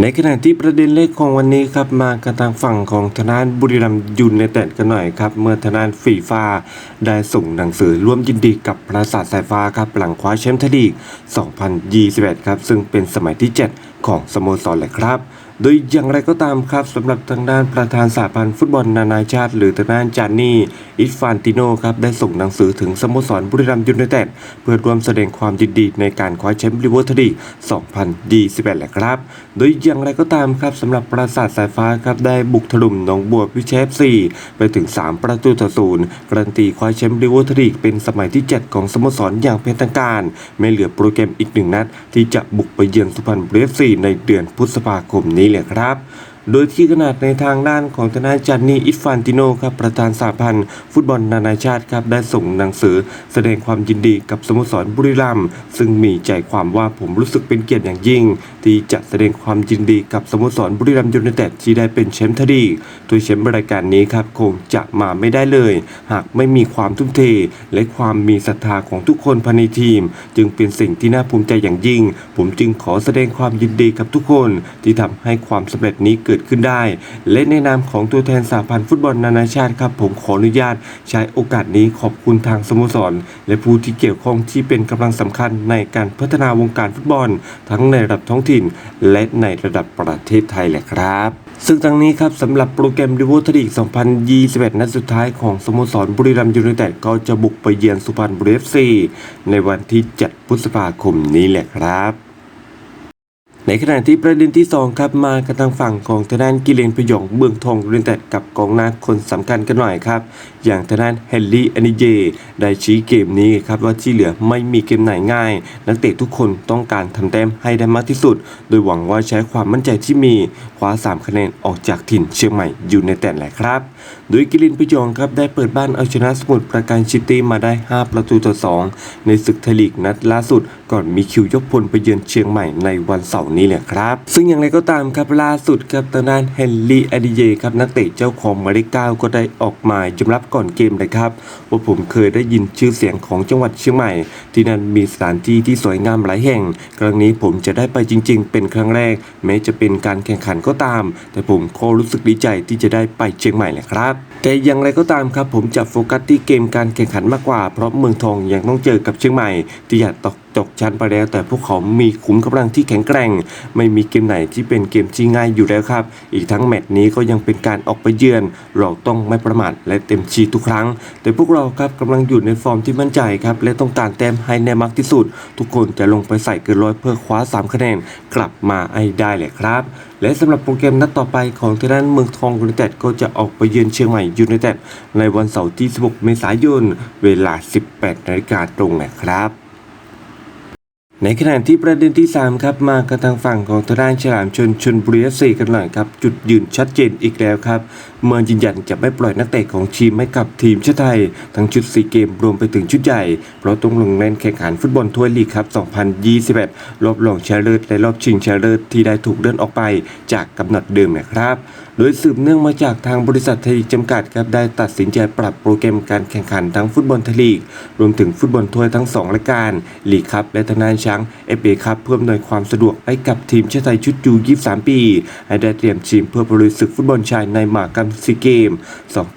ในขณะที่ประเด็นเลขของวันนี้ครับมากันทางฝั่งของทนานบุรีรัมย์ยูไนแต่กันหน่อยครับ เมื่อทนานฟีฟ่าได้ส่งหนังสือร่วมยินดีกับปราสาทสายฟ้าครับหลังคว้าแชมป์ทลีก 2021 ครับ ซึ่งเป็นสมัยที่ 7 ของสโมสรเลยครับ โดยอย่างไรก็ตามครับสำหรับทางด้านประธานสหพันธ์ฟุตบอลนานาชาติ หรือทางด้านจานนี่อิสฟานติโนครับได้ส่งหนังสือถึงสโมสรบุรีรัมย์ยูไนเต็ดเพื่อร่วมแสดงความยินดีในการคว้าแชมป์ลิเวอร์พูลลี2021แหละครับ โดยอย่างไรก็ตามครับสำหรับปราสาทสายฟ้าครับได้บุกถล่มหนองบัวพิเชฟซีไปถึง 3 ประตูต่อศูนย์การันตีคว้าแชมป์ลิเวอร์พูลลีเป็นสมัยที่ 7 ของสโมสรอย่างเป็นทางการ ไม่เหลือโปรแกรมอีกหนึ่งนัด ที่จะบุกไปเยือนสุพรรณบุรีศีในเดือนพฤษภาคมนี้เลยครับ โดยที่ขนาดในทางด้านของทนายจันนี่อิฟฟานติโนครับประธานสหพันธ์ ฟุตบอลนานาชาติครับได้ส่งหนังสือ แสดงความยินดีกับสโมสรบุรีรัมย์ซึ่งมีใจความว่าผมรู้สึกเป็นเกียรติอย่างยิ่ง ที่จะแสดงความยินดีกับสโมสรบุรีรัมย์ยูไนเต็ดที่ได้เป็นแชมป์ทดีโดยแชมป์รายการนี้ครับคงจะมาไม่ได้เลย หากไม่มีความทุ่มเท และความมีศรัทธาของทุกคนภายในทีม จึงเป็นสิ่งที่น่าภูมิใจอย่างยิ่ง ผมจึงขอแสดงความยินดีกับทุกคน ที่ทำให้ความสำเร็จนี้เกิดขึ้นได้ และในนามของตัวแทนสหพันธ์ฟุตบอลนานาชาติครับ ผมขออนุญาตใช้โอกาสนี้ขอบคุณทางสโมสร และผู้ที่เกี่ยวข้องที่เป็นกำลังสำคัญในการพัฒนาวงการฟุตบอล ทั้งในระดับท้องถิ่น และในระดับประเทศไทยแหละครับซึ่งทั้งนี้ครับสำหรับโปรแกรมดิวอทลีก 2021 นัดสุดท้ายของสโมสรบุรีรัมย์ยูไนเต็ดก็จะบุกไปเยือนสุพรรณบุรีเอฟซีในวันที่ 7 พฤษภาคมนี้แหละครับ ในขณะที่ประเด็นที่ 2 ครับมากันทางฝั่งของทางด้านกิเลนพยองเบืองทองยูไนเต็ดกับกองหน้าคนสำคัญกันหน่อยครับ อย่างทางด้านเฮนรี่อนิเยได้ชี้เกมนี้ครับว่าที่เหลือไม่มีเกมไหนง่าย นักเตะทุกคนต้องการทำแต้มให้ได้มากที่สุด โดยหวังว่าใช้ความมั่นใจที่มีคว้า 3 คะแนนออกจากถิ่นเชียงใหม่อยูไนเต็ดแหละครับ โดยกิเลนพยองครับได้เปิดบ้านเอาชนะสมุทรปราการซิตี้มาได้ 5 ประตูต่อ 2 ในศึกไทยลีกนัดล่าสุดก่อนมีคิวยกพลไปเยือนเชียงใหม่ในวันเสาร์นี้แหละครับ ซึ่งอย่างไรก็ตามครับล่าสุดครับทางด้านเฮนรี่อดิเยครับนักเตะเจ้าของมายเลก้าก็ได้ออกมายอมรับก่อนเกมเลยครับว่าผมเคยได้ยินชื่อเสียงของจังหวัดเชียงใหม่ ที่นั่นมีสถานที่ที่สวยงามหลายแห่ง ครั้งนี้ผมจะได้ไปจริง ๆ เป็นครั้งแรก แม้จะเป็นการแข่งขันก็ตาม แต่ผมก็รู้สึกดีใจที่จะได้ไปเชียงใหม่แหละครับ แต่อย่างไรก็ตามครับผมจะโฟกัสที่เกมการแข่งขันมากกว่า เพราะเมืองทองยังต้องเจอกับเชียงใหม่ที่อยากตก ตกชั้นไปแล้ว แต่พวกเขามีขุมกำลังที่แข็งแกร่ง ไม่มีเกมไหนที่เป็นเกมที่ง่ายอยู่แล้วครับ อีกทั้งแมตช์นี้ก็ยังเป็นการออกไปเยือน เราต้องไม่ประมาทและเต็มชีทุกครั้ง แต่พวกเราครับกำลังอยู่ในฟอร์มที่มั่นใจครับและต้องการแต้มให้แน่มากที่สุด ทุกคนจะลงไปใส่เกินร้อยเพื่อคว้า 3 คะแนนกลับมาให้ได้แหละครับและสำหรับโปรแกรมนัดต่อไปของทางด้านเมืองทองยูไนเต็ดก็จะออกไปเยือนเชียงใหม่ยูไนเต็ดในวันเสาร์ที่ 16 เมษายน เวลา 18 นาฬิกาตรงนะครับ ในขณะที่ประเด็นที่ 3 ครับ มากันทางฝั่งของทางด้านฉลามชนชนบุรีเอฟซีกันหน่อยครับ จุดยืนชัดเจนอีกแล้วครับ เมื่อยืนยันจะไม่ปล่อยนักเตะของทีมให้กับทีมชาติไทย ทั้งชุดซีเกมรวมไปถึงชุดใหญ่ เพราะต้องลงเล่นแข่งขันฟุตบอลถ้วยลีกครับ 2021 รอบรองชนะเลิศและรอบชิงชนะเลิศที่ได้ถูกเลื่อนออกไปจากกำหนดเดิมนะครับ โดยสืบเนื่องมาจากทางบริษัทไทยจำกัดครับได้ตัดสินใจปรับโปรแกรมการแข่งขันทั้งฟุตบอลไทยลีก รวมถึงฟุตบอลถ้วยทั้ง 2รายการลีกครับและทางด้านช้างเอฟเอครับเพื่ออำนวยความสะดวกให้กับทีมชาติไทยชุดยู23 ปี ให้ได้เตรียมทีมเพื่อบริศึกฟุตบอลชายในหมากรรมซีเกม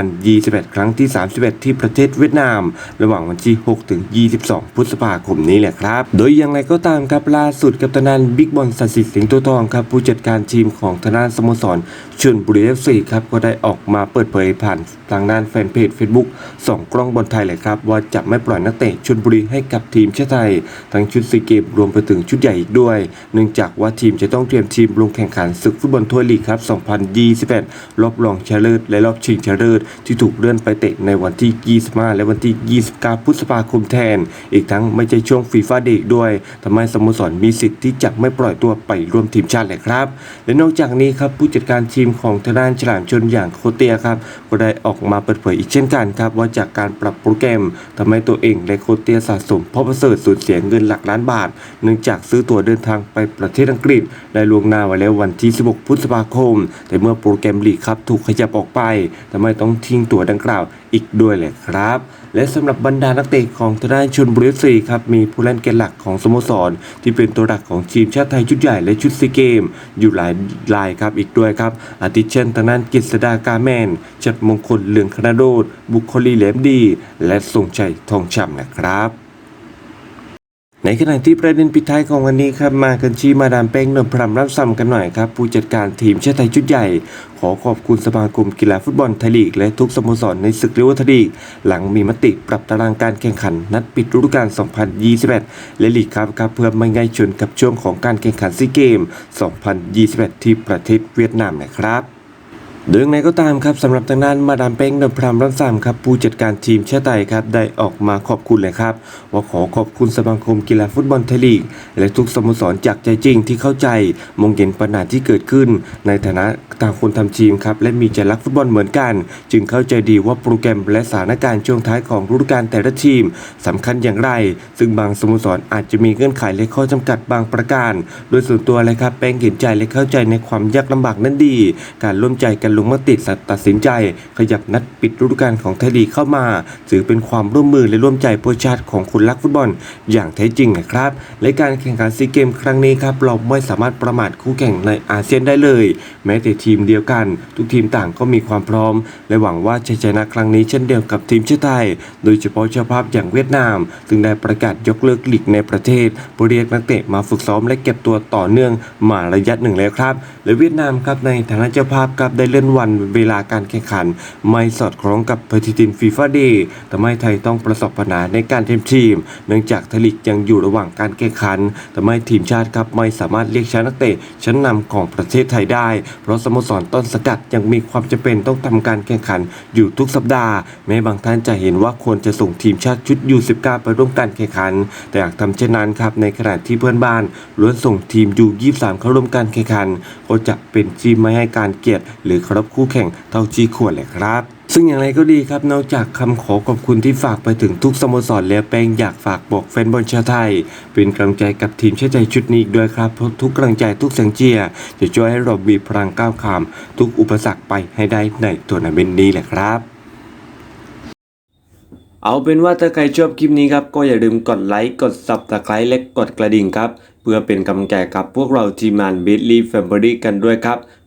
2021 ครั้งที่ 31 ที่ประเทศเวียดนาม ระหว่างวันที่ 6 ถึง 22 พฤษภาคมนี้แหละครับ โดยอย่างไรก็ตามครับล่าสุดกับทางด้านบิ๊กบอลสัสิสิงห์ตัวทองครับผู้จัดการทีมของทางด้านสโมสรชลบุรีเอฟซีครับก็ได้ออกมาเปิดเผยผ่านทางด้านแฟนเพจ Facebook สองกล้องบอลไทยเลยครับว่าจะไม่ปล่อยนักเตะชลบุรีให้กับทีมชาติไทย ทั้งชุดซีเกมรวมไปถึงชุดใหญ่อีกด้วย เนื่องจากว่าทีมจะต้องเตรียมทีมลงแข่งขันศึกฟุตบอลถ้วยลีกครับ 2021 รอบรองชนะเลิศและรอบชิงชนะเลิศที่ถูกเลื่อนไปเตะในวันที่ 25 และวันที่ 29 พฤษภาคมแทน อีกทั้งไม่ใช่ช่วงฟีฟ่าเดกด้วยทำให้สโมสรมีสิทธิ์ที่จะไม่ปล่อยตัวไปร่วมทีมชาติเลยครับ และนอกจากนี้ครับผู้จัดการทีมของของทางด้านฉลามชนอย่างโคเตียครับก็ได้ออกมาเปิดเผยอีกเช่นกันครับว่าจากการปรับโปรแกรมทำให้ตัวเองและโคเตียสะสมพราะประเสริฐสูญเสียเงินหลักล้านบาท เนื่องจากซื้อตั๋วเดินทางไปประเทศอังกฤษได้ล่วงหน้าไว้แล้ววันที่ 16 พฤษภาคม แต่เมื่อโปรแกรมลีกครับถูกขยับออกไปทำให้ต้องทิ้งตั๋วดังกล่าวอีกด้วยแหละครับ และสำหรับบรรดานักเตะของทางด้านชนบุรีซีครับมีผู้เล่นเกณฑ์หลักของสโมสร ที่เป็นตัวหลักของทีมชาติไทยชุดใหญ่และชุดซีเกม อยู่หลายรายครับอีกด้วยครับ อาทิเช่นทางด้านกฤษดากาแมนจัดมงคลเลืองคณโดดบุคลีแหลมดี และทรงชัยทองช่ำนะครับ ในขณะที่ประเด็นปิดท้ายของวันนี้ครับมากันที่มาดามเป้งนนพรำรับซ้ำกันหน่อยครับ ผู้จัดการทีมชาติไทยชุดใหญ่ ขอขอบคุณสมาคมกีฬาฟุตบอลไทยลีก และทุกสโมสรในศึกลีกวัทลีกหลังมีมติปรับตารางการแข่งขัน นัดปิดฤดูกาล 2021 และลีกครับครับเพื่อไม่ง่ายชนกับช่วงของการแข่งขันซีเกม 2021 ที่ประเทศเวียดนามนะครับ โดยย่างไรก็ตามครับสำหรับทางด้านมาดามเป้งดอะพรามรันซามครับผู้จัดการทีมชาติไทยครับได้ออกมาขอบคุณเลยครับ ว่าขอขอบคุณสมาคมกีฬาฟุตบอลไทยลีก และทุกสโมสรจากใจจริงที่เข้าใจมองเห็นปัญหาที่เกิดขึ้น ในฐานะต่างคนทำทีมครับและมีใจรักฟุตบอลเหมือนกัน จึงเข้าใจดีว่าโปรแกรมและสถานการณ์ช่วงท้ายของฤดูกาลแต่ละทีมสำคัญอย่างไร ซึ่งบางสโมสรอาจจะมีเงื่อนไขและข้อจำกัดบางประการ โดยส่วนตัวเลยครับแป้งเห็นใจและเข้าใจในความยากลำบากนั้นดี การร่วมใจกันลงมติตัดสินใจ ขยับนัดปิดฤดูกาลของไทยลีกเข้ามา ถือเป็นความร่วมมือและร่วมใจเพื่อชาติของคนรักฟุตบอล อย่างแท้จริงนะครับและการแข่งขันซีเกมครั้งนี้ครับเราไม่สามารถประมาทคู่แข่งในอาเซียนได้เลย แม้แต่ทีมเดียวกัน ทุกทีมต่างก็มีความพร้อม และหวังว่าชัยชนะครั้งนี้เช่นเดียวกับทีมชาติไทย โดยเฉพาะเจ้าภาพอย่างเวียดนาม ซึ่งได้ประกาศยกเลิกลีกในประเทศเพื่อเรียกนักเตะมาฝึกซ้อมและเก็บตัวต่อเนื่องมาระยะหนึ่งแล้วครับ และเวียดนามครับในฐานะเจ้าภาพครับได้เลื่อนวันเวลาการแข่งขัน ไม่สอดคล้องกับปฏิทินฟีฟ่าเดย์ทำให้ไทยต้องประสบปัญหาในการเต็มทีม เนื่องจากไทยลีกยังอยู่ระหว่างการแข่งขันทำให้ทีมชาติครับไม่สามารถเรียกใช้นักเตะชั้นนำของประเทศไทยได้ เพราะสโมสรต้นสกัดยังมีความจำเป็นต้องทำการแข่งขันอยู่ทุกสัปดาห์ แม้บางท่านจะเห็นว่าควรจะส่งทีมชาติชุดยู19ไปร่วมการแข่งขัน แต่หากทำเช่นนั้นครับในขณะที่เพื่อนบ้านล้วนส่งทีมยู23เข้าร่วมการแข่งขัน ก็จะเป็นที่ไม่ให้การเกียรติหรือเารพคู่แข่งเท่าที่ควรเลยครับซึ่งอย่างไรก็ดีครับนอกจากคำขอขอบคุณที่ฝากไปถึงทุกสโมสรแล้วแป้งอยากฝากบอกแฟนบอลชาวไทย เป็นกำลังใจกับทีมชาติไทยชุดนี้อีกด้วยครับเพราะทุกกำลังใจทุกเสียงเชียร์จะช่วยให้เรามีพลังก้าวข้าม ทุกอุปสรรคไปให้ได้ในทัวร์นาเมนต์นี้แหละครับเอาเป็นว่าถ้าใครชอบคลิปนี้ครับ ก็อย่าลืมกดไลค์กด subscribe และกดกระดิ่งครับ เพื่อเป็นกำลังใจกับพวกเราทีมงาน b i t l y Family กันด้วยครับ